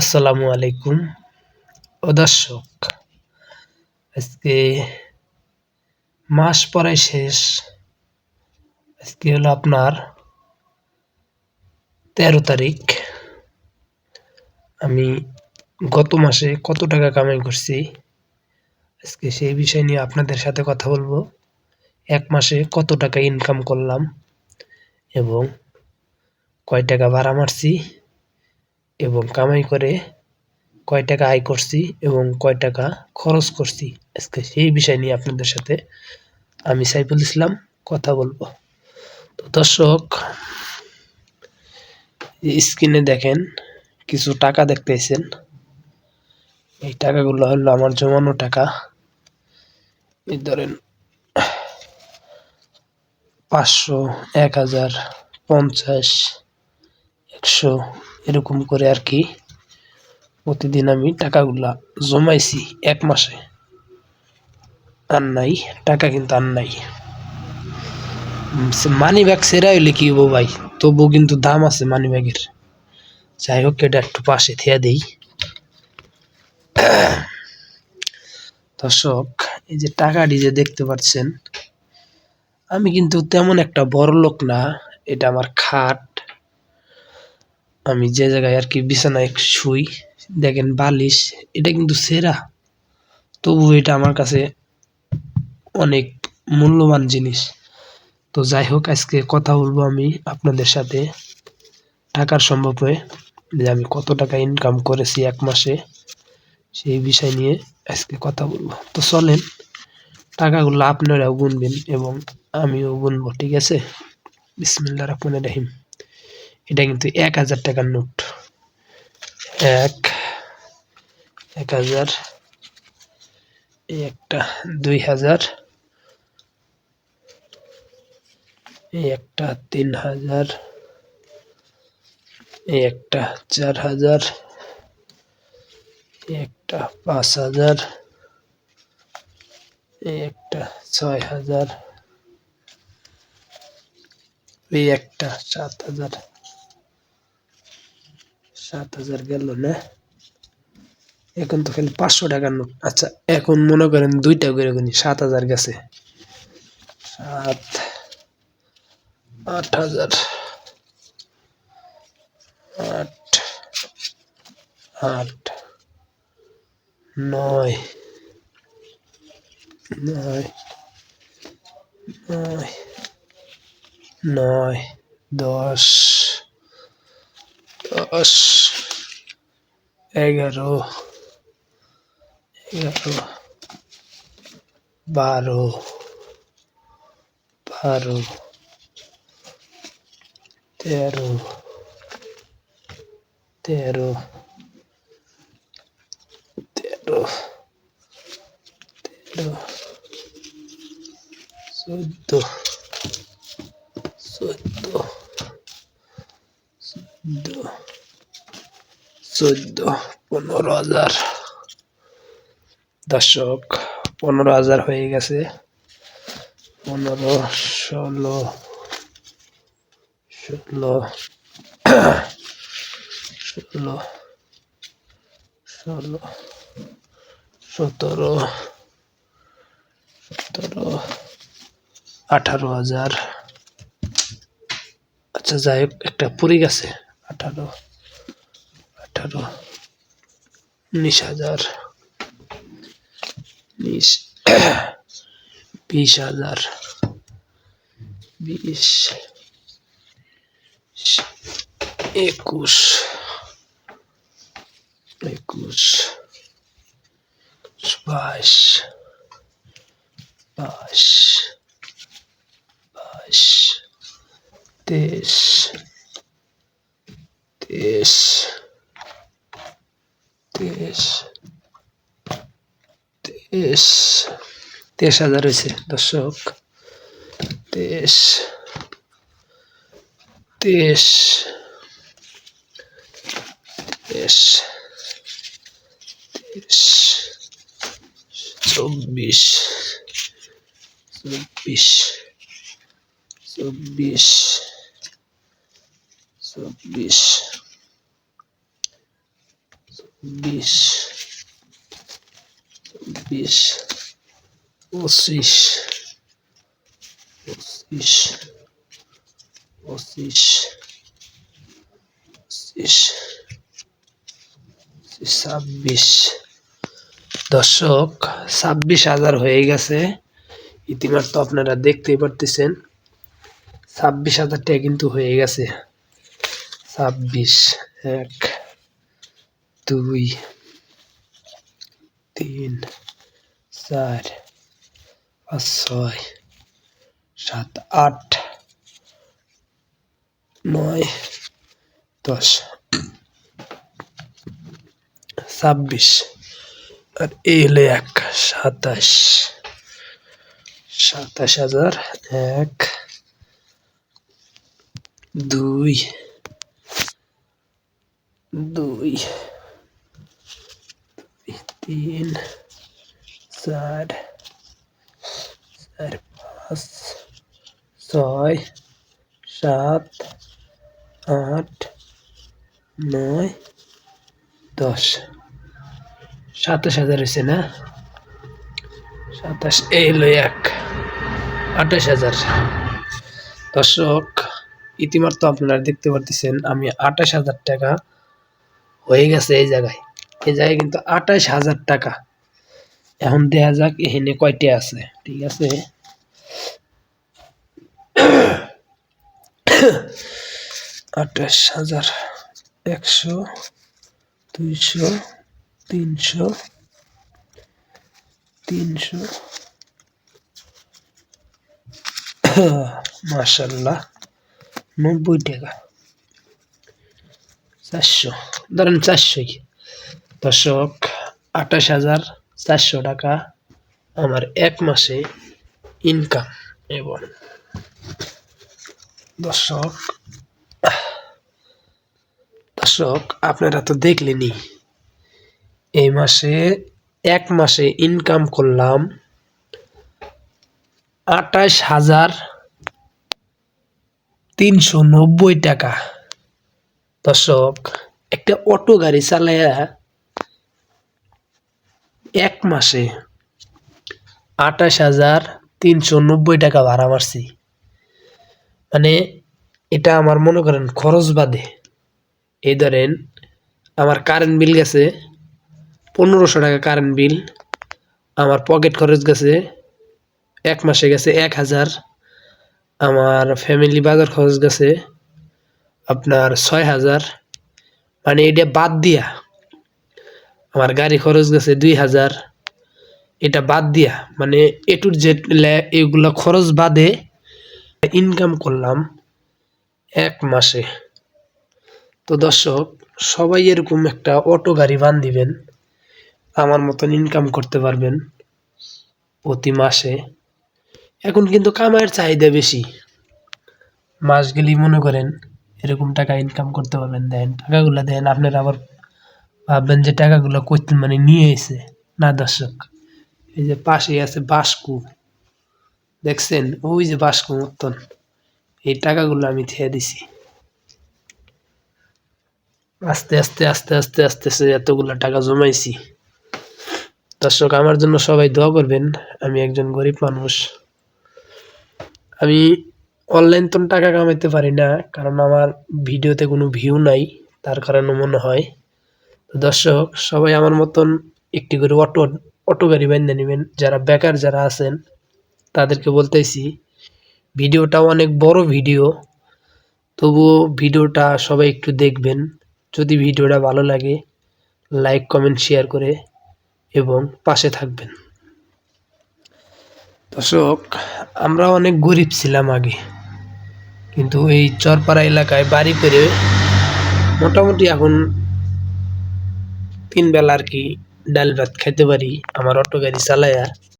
আসসালামু আলাইকুম। ও দর্শক, আজকে মাস পরে শেষ। আজকে হলো আপনার তেরো তারিখ। আমি গত মাসে কত টাকা কামাই করছি, আজকে সেই বিষয় নিয়ে আপনাদের সাথে কথা বলব। এক মাসে কত টাকা ইনকাম করলাম এবং কয় টাকা ভাড়া মারছি এবং কামাই করে কয় টাকা আয় করছি এবং কয় টাকা খরচ করছি। আজকে সেই বিষয় নিয়ে আপনাদের সাথে আমি সাইফুল ইসলাম কথা বলব। তো দর্শক স্ক্রিনে দেখেন কিছু টাকা দেখতে দেখতেছেন। এই টাকাগুলো হলো আমার জমানো টাকা। এই ধরেন পাঁচশো, এক হাজার, পঞ্চাশ, একশো এরকম করে আর কি প্রতিদিন আমি টাকাগুলা জমাইছি এক মাসে। আর নাই, টাকা কিন্তু আর নাই। মানি ব্যাগ সেরা হইলে কি হব ভাই? তবু কিন্তু দাম আছে মানি ব্যাগের যাই হোক, এটা একটু পাশে থেয়া দেই। দর্শক, এই যে টাকাটি যে দেখতে পাচ্ছেন, আমি কিন্তু তেমন একটা বড় লোক না, এটা আমার খাট। আমি যে জায়গায় আর কি বিছানায় শুই, দেখেন বালিশ, এটা কিন্তু সেরা। তবু এটা আমার কাছে অনেক মূল্যবান জিনিস। তো যাই হোক, আজকে কথা বলব আমি আপনাদের সাথে। টাকার সম্পর্কে যে আমি কত টাকা ইনকাম করেছি এক মাসে, সেই বিষয় নিয়ে আজকে কথা বলব। তো চলেন, টাকাগুলো আপনারাও গুনবেন এবং আমিও গুনবো, ঠিক আছে? বিসমিল্লা রহমান রাহিম। এটা কিন্তু এক হাজার টাকার নোট। এক এক হাজার একটা, দুই হাজার, এই একটা, তিন হাজার, এই একটা, চার হাজার একটা, পাঁচ হাজার একটা, ছয় হাজার, এই একটা, সাত হাজার। সাত হাজার গেল, না। এখন তো খালি পাঁচশো টাকার নোট। আচ্ছা এখন মনে করেন দুইটা করে গুনি, সাত হাজার গেছে। সাত, আট হাজার। আট আট, নয় নয় নয় নয়, দশ দশ এগারো এগারো বারো বারো তেরো তেরো তেরো তেরো চোদ্দ চোদ্দ চোদ্দ, পনেরো হাজার। দর্শক, পনেরো হাজার হয়ে গেছে। পনেরো, ষোলো ষোলো ষোলো ষোলো, সতেরো সতেরো, আঠারো হাজার। আচ্ছা যাই হোক, একটা পড়ে গেছে, আঠারো। আঠারো উনিশ হাজার বিশ হাজার বিশ একুশ একুশ বাইশ বাইশ বাইশ তেইশ তেইশ তেইশ তেইশ তেইশ হাজার হয়েছে দর্শক। তেইশ তেইশ তেইশ তেইশ চব্বিশ চব্বিশ চব্বিশ চব্বিশ বিশ বিশ, পঁচিশ পঁচিশ পঁচিশ পঁচিশ ছাব্বিশ। দর্শক, ছাব্বিশ হাজার হয়ে গেছে। ইতিমধ্যে আপনারা দেখতেই পারতেছেন। ছাব্বিশ হাজারটা কিন্তু হয়ে গেছে। ছাব্বিশ, এক। দুই, তিন, চার, পাঁচ, ছয়, সাত, আট, নয়, দশ, ছাব্বিশ, আর এই এক, সাতাশ সাতাশ হাজার এক, দুই দুই তিন চার চার পাঁচ ছয় সাত আট নয় দশ সাতাশ হাজার হয়েছে না সাতাশ এই হলো এক আঠাশ হাজার দর্শক ইতিমধ্যে আপনারা দেখতে পারতেছেন আমি আঠাশ হাজার টাকা হয়ে গেছে এই জায়গায় এই জায়গায় কিন্তু আঠাশ হাজার টাকা। এখন দেখা যাক, এখানে কয়টা আছে? ঠিক আছে। আঠাশ হাজার একশো, দুইশো, তিনশো তিনশো। মাসাল্লাহ নব্বই টাকা। চারশো, ধরেন চারশোই। দর্শক, আঠাশ হাজার চারশো টাকা আমার এক মাসে ইনকাম এবং দর্শক দর্শক, আপনারা তো দেখলেনই, এই মাসে, এক মাসে ইনকাম করলাম আঠাশ হাজার তিনশো নব্বই টাকা। দর্শক, একটা অটো গাড়ি চালাইয়া এক মাসে আঠাশ হাজার তিনশো নব্বই টাকা ভাড়া মারছি। মানে এটা আমার মনে করেন খরচ বাদে। এই ধরেন আমার কারেন্ট বিল গেছে পনেরোশো টাকা কারেন্ট বিল আমার পকেট খরচ গেছে এক মাসে গেছে এক হাজার, আমার ফ্যামিলি বাজার খরচ গেছে আপনার ছয় হাজার। মানে এটা বাদ দিয়া আমার গাড়ি খরচ গেছে দুই হাজার। এটা বাদ দিয়া মানে এটুর জেড এগুলো খরচ বাদে ইনকাম করলাম এক মাসে। তো দর্শক, সবাই এরকম একটা অটো গাড়ি বান দিবেন, আমার মতন ইনকাম করতে পারবেন প্রতি মাসে। এখন কিন্তু কামাইয়ের চাহিদা বেশি। মাস গেলেই মনে করেন এরকম টাকা ইনকাম করতে পারবেন, দেন টাকাগুলো দেন, আপনারা আবার ভাববেন যে টাকাগুলো করতে মানে নিয়ে এসে না, দর্শক, এই যে পাশে আছে বাসকু। দেখছেন? ওই যে বাসকু মতন। এই টাকাগুলো আমি থিয়ে দিছি। আস্তে আস্তে আস্তে আস্তে আস্তে আস্তে এতগুলো টাকা জমাইছি। দর্শক, আমার জন্য সবাই দোয়া করবেন। আমি একজন গরিব মানুষ। আমি অনলাইন তো টাকা কামাইতে পারি না, কারণ আমার ভিডিওতে কোনো ভিউ নাই, তার কারণে মনে হয় দর্শক, সবাই আমার মতন একটি করে অটো অটো গাড়ি বেঁধে নেবেন। যারা বেকার, যারা আছেন, তাদেরকে বলতেছি, ভিডিওটা অনেক বড় ভিডিও, তবুও ভিডিওটা সবাই একটু দেখবেন। যদি ভিডিওটা ভালো লাগে, লাইক, কমেন্ট, শেয়ার করে এবং পাশে থাকবেন। দর্শক, আমরা অনেক গরিব ছিলাম আগে, কিন্তু এই চরপাড়া এলাকায় বাড়ি করে মোটামুটি এখন তিন বেলা আর কি ডাল ভাত খেতে পারি? আমার অটো গাড়ি চালায়া